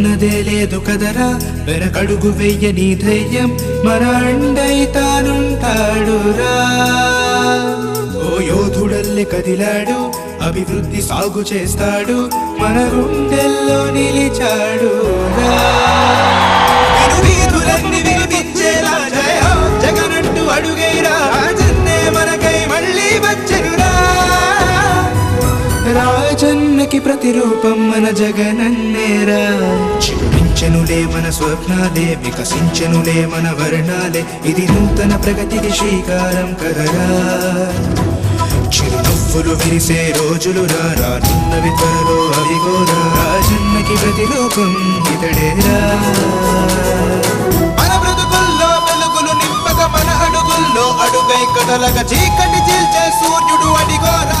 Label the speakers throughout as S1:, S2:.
S1: ఉన్నదే లేదు కదరా. వెనకడుగు వెయ్యని ధైర్యం. మన అండై తానుంటాడురా. ఓ యోధుడల్లె కదిలాడు. అభివృద్ధి సాగు చేస్తాడు. మన గుండెల్లో నిలిచాడు వీధులన్నీ ప్రతిరూపం మన జగనన్నేరా చిరుమించనులే మన స్వప్నాలే వికసించనులే మన వర్ణాలే. ఇది నూతన ప్రగతికి శ్రీకారం కదరా. చిరునవ్వులు విరిసే రోజులు రా నిన్నవి త్వరలో అవిగోరా రాజన్నకి ప్రతిరూపం ఇతడేరా మన అడుగై కదలక చీకటి చీల్చే సూర్యుడు అడిగోరా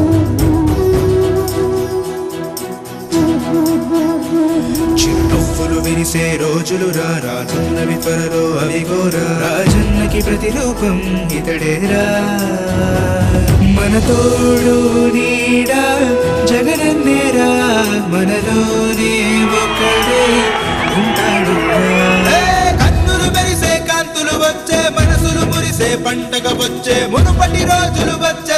S1: చిరునవ్వులు విరిసే రోజులు రా. రానున్నవి త్వరలో అవిగోరా రాజన్నకి ప్రతిరూపం ఇతడేరా మన తోడు నీడా జగనన్నేరా మనలోనే ఒక్కడే ఉంటాడు కన్నులు మెరిసే కాంతులు వచ్చే మనసులు మురిసే పండగ వచ్చే మునుపటి రోజులు వచ్చే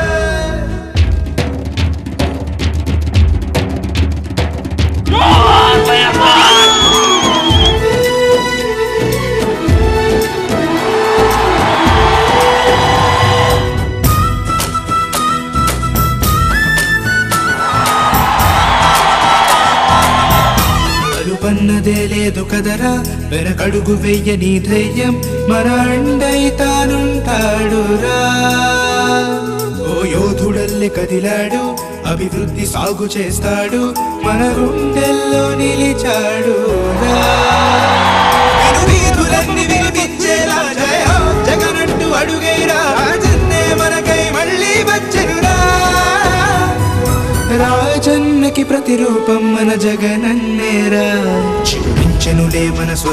S1: అలుపన్నదే లేదు కదరా? వెనకడుగు వెయ్యని ధైర్యం మన అండై తానుంటాడురా. ఓ యోధుడల్లె కదిలాడు అభివృద్ధి సాగు చేస్తాడు మన గుండెల్లో నిలిచాడు వీధులన్నీ వినిపించేలా జయ హో అడుగైరా రాజన్నే మనకై మళ్ళీ వచ్చెనురా. రాజన్నకి ప్రతిరూపం మన జగనన్నేరా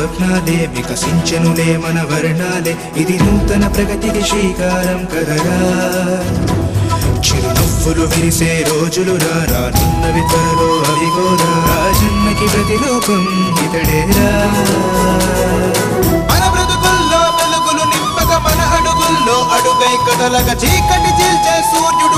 S1: స్వప్నాలే వికసించనులే మన వర్ణాలే. ఇది నూతన ప్రగతికి శ్రీకారం కదరా. చిరునవ్వులు విరిసే రోజులు రా రానున్నవి త్వరలో అవిగోరా రాజన్నకి ప్రతిరూపం ఇతడేరా మన బ్రతుకుల్లో వెలుగులు నింపక మన అడుగుల్లో అడుగై కదలక చీకటి చీల్చే సూర్యుడు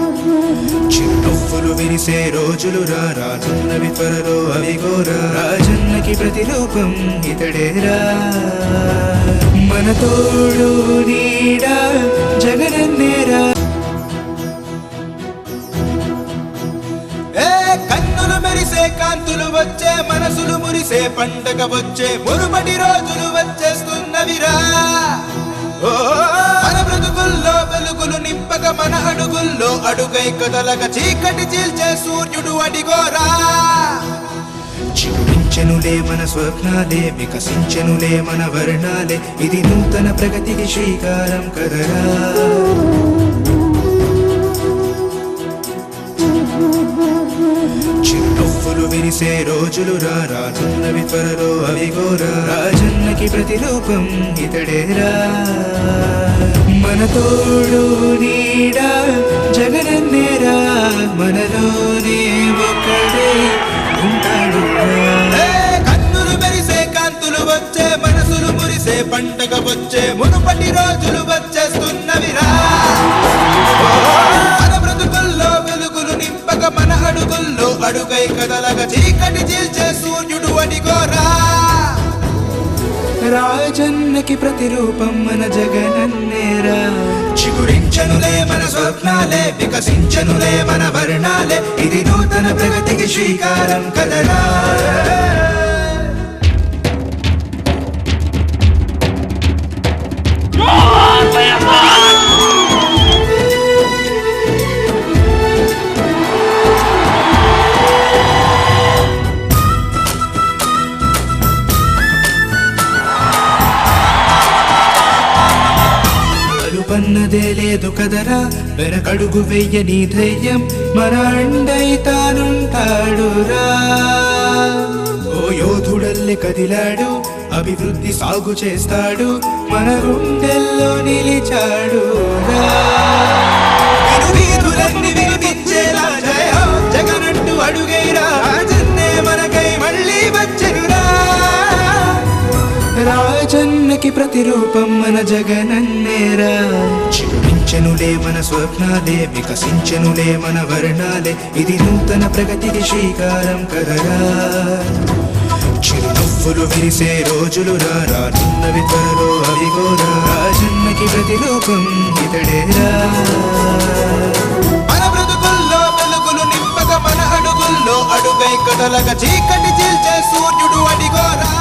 S1: చిరునవ్వులు విరిసే రోజులు రా రానున్నవి త్వరలో అవిగోరా రాజన్నకి ప్రతిరూపం ఇతడేరా మన తోడు నీడా జగనన్నేరా కన్నులు మెరిసే కాంతులు వచ్చే మనసులు మురిసే పండగ వచ్చే మురుమటి రోజులు వచ్చేస్తున్నవిరా. మన అడుగుల్లో అడుగై కదలక చీకటి చీల్చే సూర్యుడు అడిగోరా చిగురించెనులే మన స్వప్నాలే వికసించనులే మన వర్ణాలే. ఇది నూతన ప్రగతికి శ్రీకారం కదరా. చిరునవ్వులు విరిసే రోజులు రా రానున్నవి త్వరలో అవిగోరా రాజన్నకి ప్రతిరూపం ఇతడేరా. మన తోడు నీ మనలోనే ఒకడే ఉంటాడు. కన్నులు మెరిసే కాంతులు వచ్చే మనసులు మురిసే పండగ వచ్చే మునుపటి రోజులు వచ్చేస్తున్నవిరా మన బ్రతుకుల్లో వెలుగులు నింపక మన అడుగుల్లో అడుగై కదలగ చీకటి చీల్చే సూర్యుడు అడిగోరా రాజన్నకి ప్రతిరూపం మన జగనన్నేరా వికసించనులే మన స్వప్నాలే వికసించనులే మన వర్ణాలే. ఇది నూతన ప్రగతికి శ్రీకారం కదరా. అలుపన్నదే లేదు కదరా వెనకడుగు వెయ్యని ధైర్యం మన అండై తానుంటాడురా. ఓ యోధుడల్లె కదిలాడు అభివృద్ధి సాగు చేస్తాడు మన గుండెల్లో నిలిచాడు వీధులన్నీ రాజన్నకి ప్రతిరూపం మన జగనన్నేరా చిరుమించెనులే మన స్వప్నాలే వికసించనులే మన వర్ణాలే. ఇది నూతన ప్రగతికి శ్రీకారం కదరా. చిరునవ్వులు విరిసే రోజులు రారా రానున్నవి త్వరలో అవిగోరా రాజన్నకి ప్రతిరూపం ఇతడేరా మన బ్రతుకుల్లో వెలుగులు నింపక మన అడుగుల్లో అడుగై కదలక చీకటి చీల్చే సూర్యుడు అడిగోరా